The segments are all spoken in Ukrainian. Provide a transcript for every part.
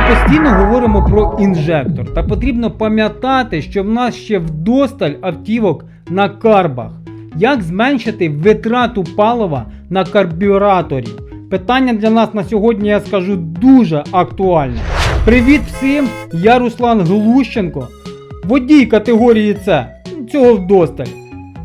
постійно говоримо про інжектор, та потрібно пам'ятати, що в нас ще вдосталь автівок на карбах. Як зменшити витрату палива на карбюраторі? Питання для нас на сьогодні, я скажу, дуже актуальне. Привіт всім! Я Руслан Глущенко, водій категорії С. Цього вдосталь.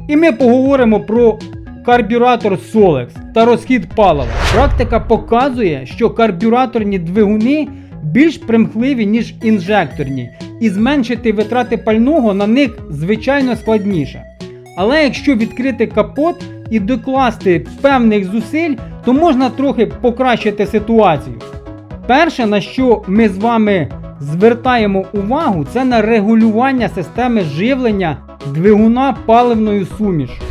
І ми поговоримо про карбюратор Solex та розхід палива. Практика показує, що карбюраторні двигуни більш примхливі, ніж інжекторні, і зменшити витрати пального на них звичайно складніше. Але якщо відкрити капот і докласти певних зусиль, то можна трохи покращити ситуацію. Перше, на що ми з вами звертаємо увагу, це на регулювання системи живлення двигуна паливною сумішю.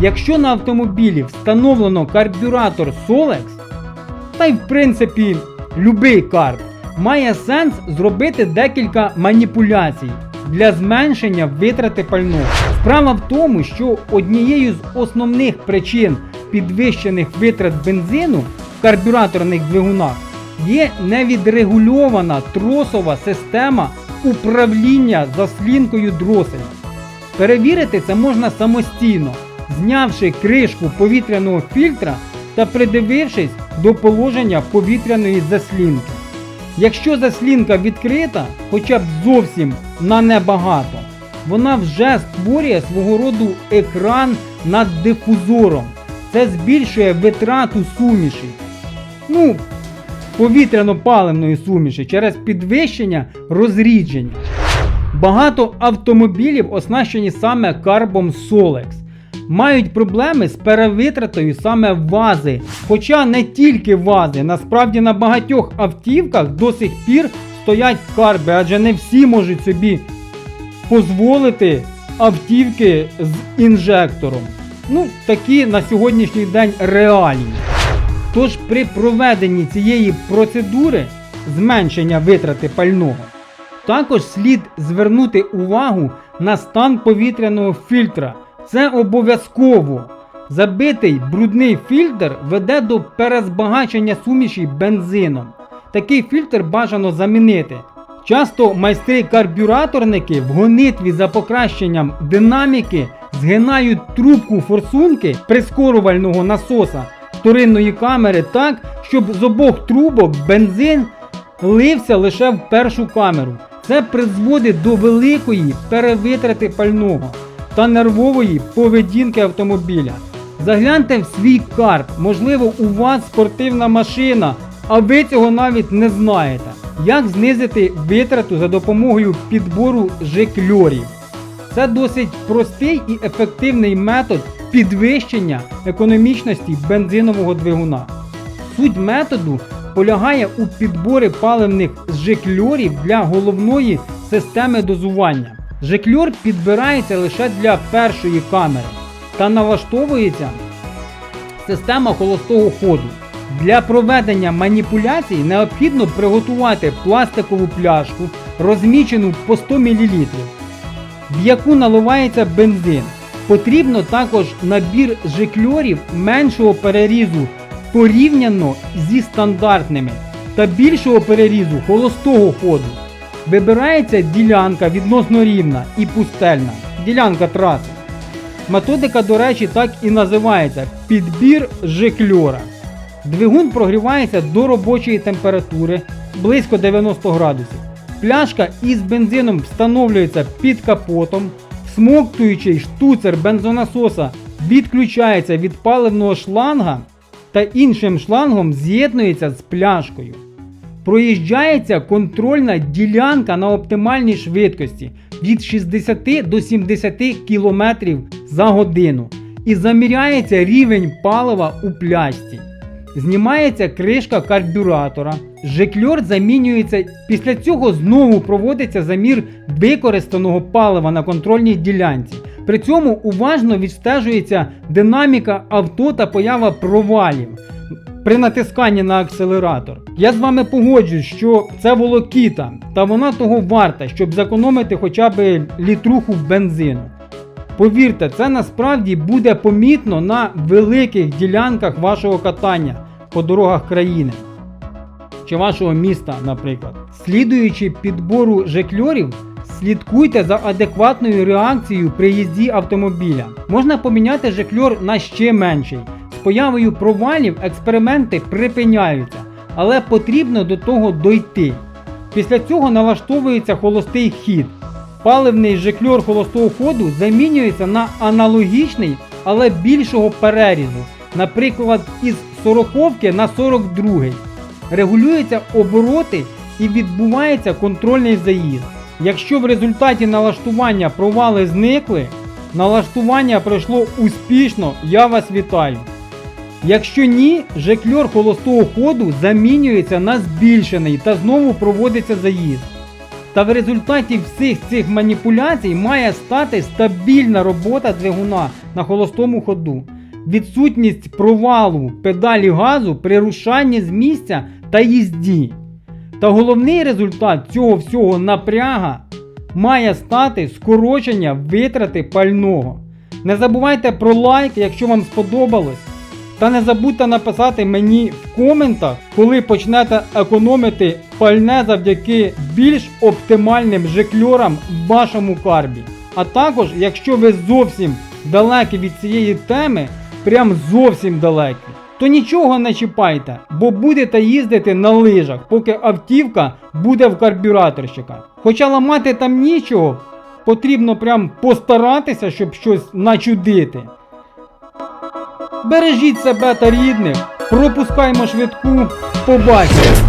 Якщо на автомобілі встановлено карбюратор Solex, та й в принципі любий карб, має сенс зробити декілька маніпуляцій для зменшення витрати пального. Справа в тому, що однією з основних причин підвищених витрат бензину в карбюраторних двигунах є невідрегульована тросова система управління заслінкою дроселя. Перевірити це можна самостійно, знявши кришку повітряного фільтра та придивившись до положення повітряної заслінки. Якщо заслінка відкрита, хоча б зовсім на небагато, вона вже створює свого роду екран над дифузором. Це збільшує витрату суміші. Ну, повітряно-паливної суміші через підвищення розрідження. Багато автомобілів, оснащені саме карбом Solex, мають проблеми з перевитратою саме вази. Хоча не тільки вази, насправді на багатьох автівках до сих пір стоять карби, адже не всі можуть собі дозволити автівки з інжектором. Ну, такі на сьогоднішній день реалії. Тож при проведенні цієї процедури зменшення витрати пального, також слід звернути увагу на стан повітряного фільтра. Це обов'язково. Забитий брудний фільтр веде до перезбагачення суміші бензином. Такий фільтр бажано замінити. Часто майстри-карбюраторники в гонитві за покращенням динаміки згинають трубку форсунки прискорювального насоса вторинної камери так, щоб з обох трубок бензин лився лише в першу камеру. Це призводить до великої перевитрати пального та нервової поведінки автомобіля. Загляньте в свій карт, можливо, у вас спортивна машина, а ви цього навіть не знаєте. Як знизити витрату за допомогою підбору жикльорів? Це досить простий і ефективний метод підвищення економічності бензинового двигуна. Суть методу полягає у підборі паливних жикльорів для головної системи дозування. Жикльор підбирається лише для першої камери та налаштовується система холостого ходу. Для проведення маніпуляцій необхідно приготувати пластикову пляшку, розмічену по 100 мл, в яку наливається бензин. Потрібно також набір жикльорів меншого перерізу порівняно зі стандартними та більшого перерізу холостого ходу. Вибирається ділянка відносно рівна і пустельна, ділянка траси. Методика, до речі, так і називається підбір жикльора. Двигун прогрівається до робочої температури близько 90 градусів. Пляшка із бензином встановлюється під капотом, смоктуючий штуцер бензонасоса відключається від паливного шланга та іншим шлангом з'єднується з пляшкою. Проїжджається контрольна ділянка на оптимальній швидкості від 60 до 70 км за годину і заміряється рівень палива у пляшці. Знімається кришка карбюратора, жикльор замінюється. Після цього знову проводиться замір використаного палива на контрольній ділянці. При цьому уважно відстежується динаміка авто та поява провалів при натисканні на акселератор. Я з вами погоджуюсь, що це волокіта, та вона того варта, щоб зекономити хоча б літруху бензину. Повірте, це насправді буде помітно на великих ділянках вашого катання по дорогах країни. чи вашого міста, наприклад. Слідуючи підбору жекльорів, слідкуйте за адекватною реакцією при їзді автомобіля. Можна поміняти жекльор на ще менший. Появою провалів експерименти припиняються, але потрібно до того дойти. Після цього налаштовується холостий хід. Паливний жекльор холостого ходу замінюється на аналогічний, але більшого перерізу, наприклад, із 40-ки на 42. Регулюються обороти і відбувається контрольний заїзд. Якщо в результаті налаштування провали зникли, налаштування пройшло успішно, я вас вітаю. Якщо ні, жекльор холостого ходу замінюється на збільшений та знову проводиться заїзд. Та в результаті всіх цих маніпуляцій має стати стабільна робота двигуна на холостому ходу, відсутність провалу педалі газу при рушанні з місця та їзді. Та головний результат цього всього напряга має стати скорочення витрати пального. Не забувайте про лайк, якщо вам сподобалось. Та не забудьте написати мені в коментах, коли почнете економити пальне завдяки більш оптимальним жекльорам в вашому карбі. А також, якщо ви зовсім далекі від цієї теми, прям зовсім далекі, то нічого не чіпайте, бо будете їздити на лижах, поки автівка буде в карбюраторщика. Хоча ламати там нічого, потрібно прям постаратися, щоб щось начудити. Бережіть себе та рідних, пропускаймо швидку, побачимо.